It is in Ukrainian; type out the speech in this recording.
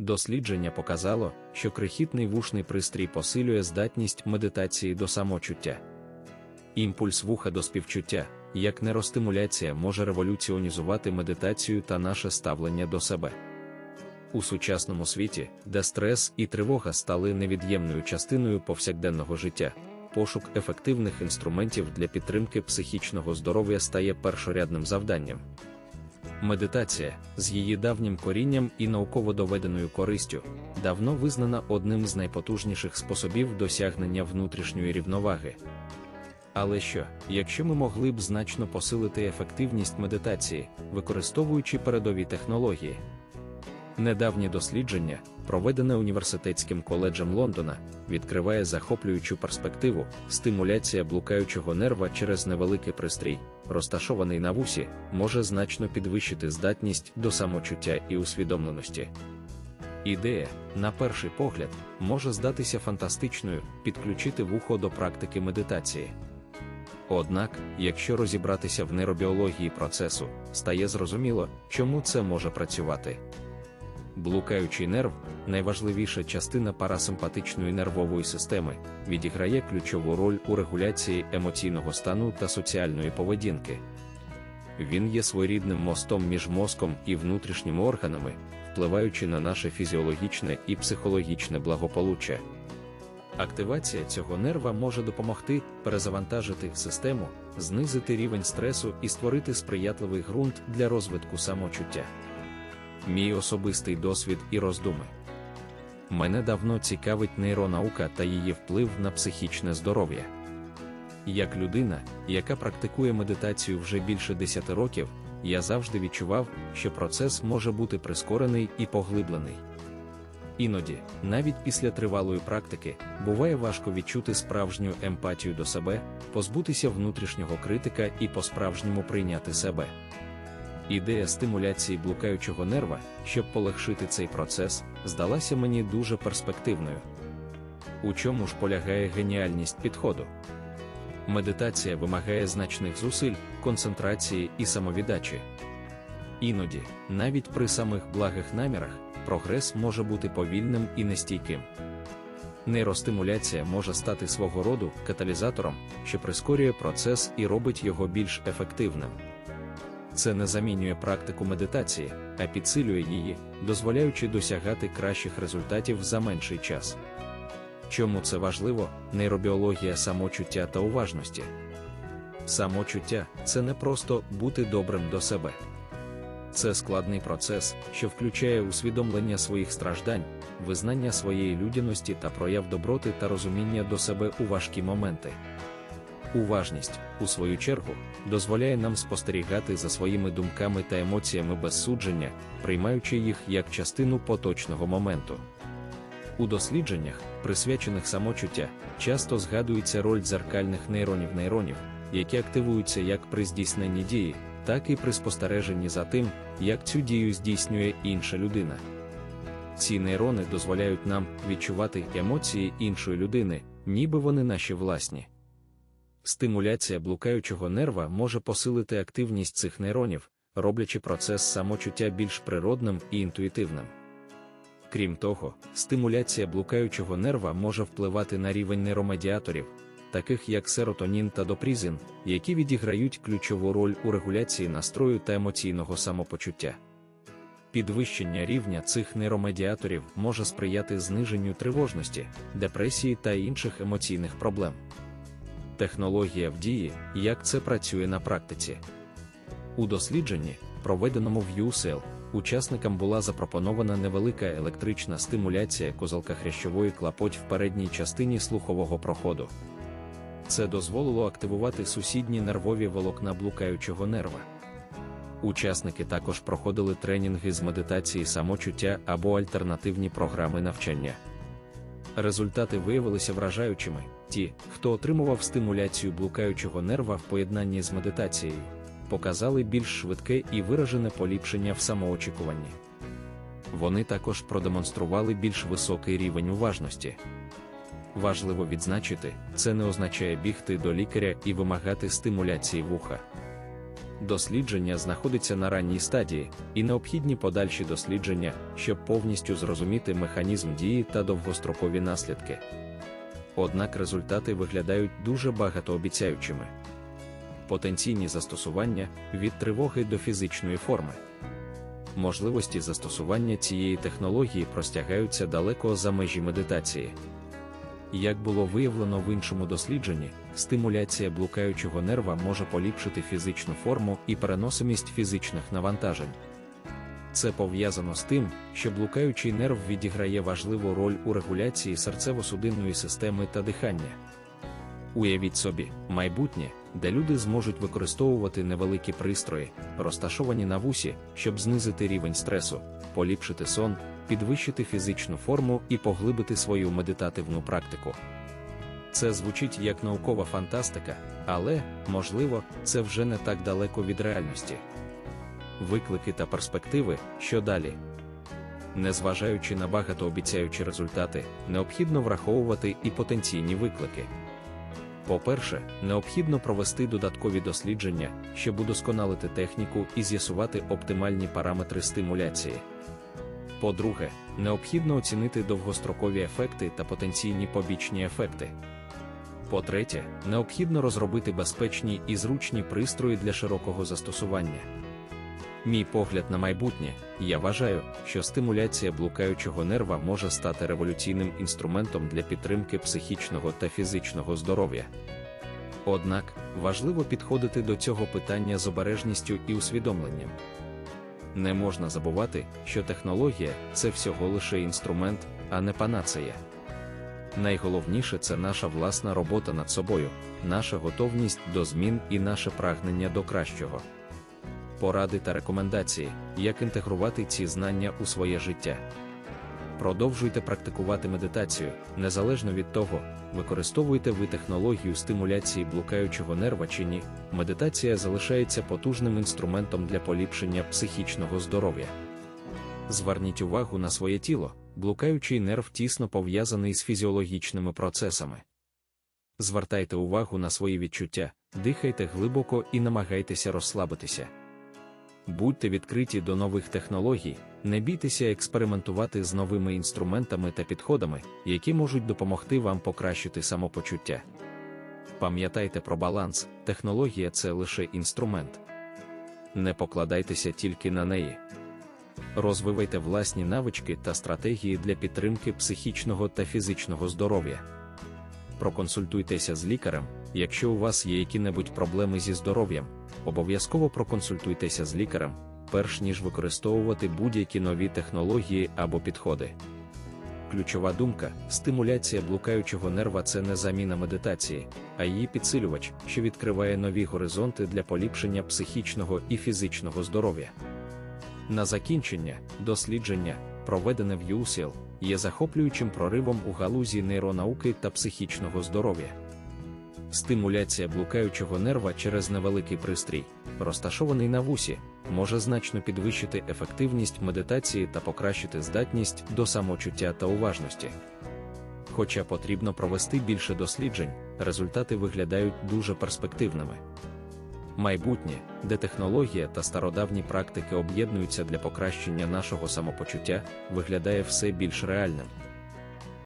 Дослідження показало, що крихітний вушний пристрій посилює здатність медитації до самочуття. Імпульс вуха до співчуття, як нейростимуляція може революціонізувати медитацію та наше ставлення до себе. У сучасному світі, де стрес і тривога стали невід'ємною частиною повсякденного життя, пошук ефективних інструментів для підтримки психічного здоров'я стає першорядним завданням. Медитація з її давнім корінням і науково доведеною користю давно визнана одним з найпотужніших способів досягнення внутрішньої рівноваги. Але що, якщо ми могли б значно посилити ефективність медитації, використовуючи передові технології? Недавнє дослідження, проведене університетським коледжем Лондона, відкриває захоплюючу перспективу стимуляція блукаючого нерва через невеликий пристрій, розташований на вусі, може значно підвищити здатність до самочуття і усвідомленості. Ідея, на перший погляд, може здатися фантастичною, підключити вухо до практики медитації. Однак, якщо розібратися в нейробіології процесу, стає зрозуміло, чому це може працювати. Блукаючий нерв, найважливіша частина парасимпатичної нервової системи, відіграє ключову роль у регуляції емоційного стану та соціальної поведінки. Він є своєрідним мостом між мозком і внутрішніми органами, впливаючи на наше фізіологічне і психологічне благополуччя. Активація цього нерва може допомогти перезавантажити систему, знизити рівень стресу і створити сприятливий ґрунт для розвитку самочуття. Мій особистий досвід і роздуми. Мене давно цікавить нейронаука та її вплив на психічне здоров'я. Як людина, яка практикує медитацію вже більше 10 років, я завжди відчував, що процес може бути прискорений і поглиблений. Іноді, навіть після тривалої практики, буває важко відчути справжню емпатію до себе, позбутися внутрішнього критика і по-справжньому прийняти себе. Ідея стимуляції блукаючого нерва, щоб полегшити цей процес, здалася мені дуже перспективною. У чому ж полягає геніальність підходу? Медитація вимагає значних зусиль, концентрації і самовіддачі. Іноді, навіть при самих благих намірах, прогрес може бути повільним і нестійким. Нейростимуляція може стати свого роду каталізатором, що прискорює процес і робить його більш ефективним. Це не замінює практику медитації, а підсилює її, дозволяючи досягати кращих результатів за менший час. Чому це важливо? Нейробіологія самочуття та уважності. Самочуття це не просто бути добрим до себе. Це складний процес, що включає усвідомлення своїх страждань, визнання своєї людяності та прояв доброти та розуміння до себе у важкі моменти. Уважність, у свою чергу, дозволяє нам спостерігати за своїми думками та емоціями без судження, приймаючи їх як частину поточного моменту. У дослідженнях, присвячених самочуття, часто згадується роль дзеркальних нейронів нейронів, які активуються як при здійсненні дії, так і при спостереженні за тим, як цю дію здійснює інша людина. Ці нейрони дозволяють нам відчувати емоції іншої людини, ніби вони наші власні. Стимуляція блукаючого нерва може посилити активність цих нейронів, роблячи процес самочуття більш природним і інтуїтивним. Крім того, стимуляція блукаючого нерва може впливати на рівень нейромедіаторів, таких як серотонін та допрізин, які відіграють ключову роль у регуляції настрою та емоційного самопочуття. Підвищення рівня цих нейромедіаторів може сприяти зниженню тривожності, депресії та інших емоційних проблем. Технологія в дії, як це працює на практиці. У дослідженні, проведеному в UCL, учасникам була запропонована невелика електрична стимуляція козалка хрящової клапоть в передній частині слухового проходу. Це дозволило активувати сусідні нервові волокна блукаючого нерва. Учасники також проходили тренінги з медитації самочуття або альтернативні програми навчання. Результати виявилися вражаючими. Ті, хто отримував стимуляцію блукаючого нерва в поєднанні з медитацією, показали більш швидке і виражене поліпшення в самоочікуванні. Вони також продемонстрували більш високий рівень уважності. Важливо відзначити, це не означає бігти до лікаря і вимагати стимуляції вуха. Дослідження знаходиться на ранній стадії, і необхідні подальші дослідження, щоб повністю зрозуміти механізм дії та довгострокові наслідки. Однак результати виглядають дуже багатообіцяючими. Потенційні застосування від тривоги до фізичної форми. Можливості застосування цієї технології простягаються далеко за межі медитації. Як було виявлено в іншому дослідженні, стимуляція блукаючого нерва може поліпшити фізичну форму і переносимість фізичних навантажень. Це пов'язано з тим, що блукаючий нерв відіграє важливу роль у регуляції серцево-судинної системи та дихання. Уявіть собі, майбутнє, де люди зможуть використовувати невеликі пристрої, розташовані на вусі, щоб знизити рівень стресу, поліпшити сон, підвищити фізичну форму і поглибити свою медитативну практику. Це звучить як наукова фантастика, але, можливо, це вже не так далеко від реальності. Виклики та перспективи, що далі. Незважаючи на багатообіцяючі результати, необхідно враховувати і потенційні виклики. По-перше, необхідно провести додаткові дослідження, щоб удосконалити техніку і з'ясувати оптимальні параметри стимуляції. По-друге, необхідно оцінити довгострокові ефекти та потенційні побічні ефекти. По-третє, необхідно розробити безпечні і зручні пристрої для широкого застосування. Мій погляд на майбутнє, я вважаю, що стимуляція блукаючого нерва може стати революційним інструментом для підтримки психічного та фізичного здоров'я. Однак важливо підходити до цього питання з обережністю і усвідомленням. Не можна забувати, що технологія це всього лише інструмент, а не панацея. Найголовніше це наша власна робота над собою, наша готовність до змін і наше прагнення до кращого. Поради та рекомендації, як інтегрувати ці знання у своє життя. Продовжуйте практикувати медитацію, незалежно від того, використовуєте ви технологію стимуляції блукаючого нерва чи ні, медитація залишається потужним інструментом для поліпшення психічного здоров'я. Зверніть увагу на своє тіло, блукаючий нерв тісно пов'язаний з фізіологічними процесами. Звертайте увагу на свої відчуття, дихайте глибоко і намагайтеся розслабитися. Будьте відкриті до нових технологій, не бійтеся експериментувати з новими інструментами та підходами, які можуть допомогти вам покращити самопочуття. Пам'ятайте про баланс, технологія це лише інструмент. Не покладайтеся тільки на неї. Розвивайте власні навички та стратегії для підтримки психічного та фізичного здоров'я. Проконсультуйтеся з лікарем, якщо у вас є які-небудь проблеми зі здоров'ям, обов'язково проконсультуйтеся з лікарем, перш ніж використовувати будь-які нові технології або підходи. Ключова думка: стимуляція блукаючого нерва це не заміна медитації, а її підсилювач, що відкриває нові горизонти для поліпшення психічного і фізичного здоров'я. На закінчення, дослідження, проведене в UCL, є захоплюючим проривом у галузі нейронауки та психічного здоров'я. Стимуляція блукаючого нерва через невеликий пристрій, розташований на вусі, може значно підвищити ефективність медитації та покращити здатність до самочуття та уважності. Хоча потрібно провести більше досліджень, результати виглядають дуже перспективними. Майбутнє, де технологія та стародавні практики об'єднуються для покращення нашого самопочуття, виглядає все більш реальним.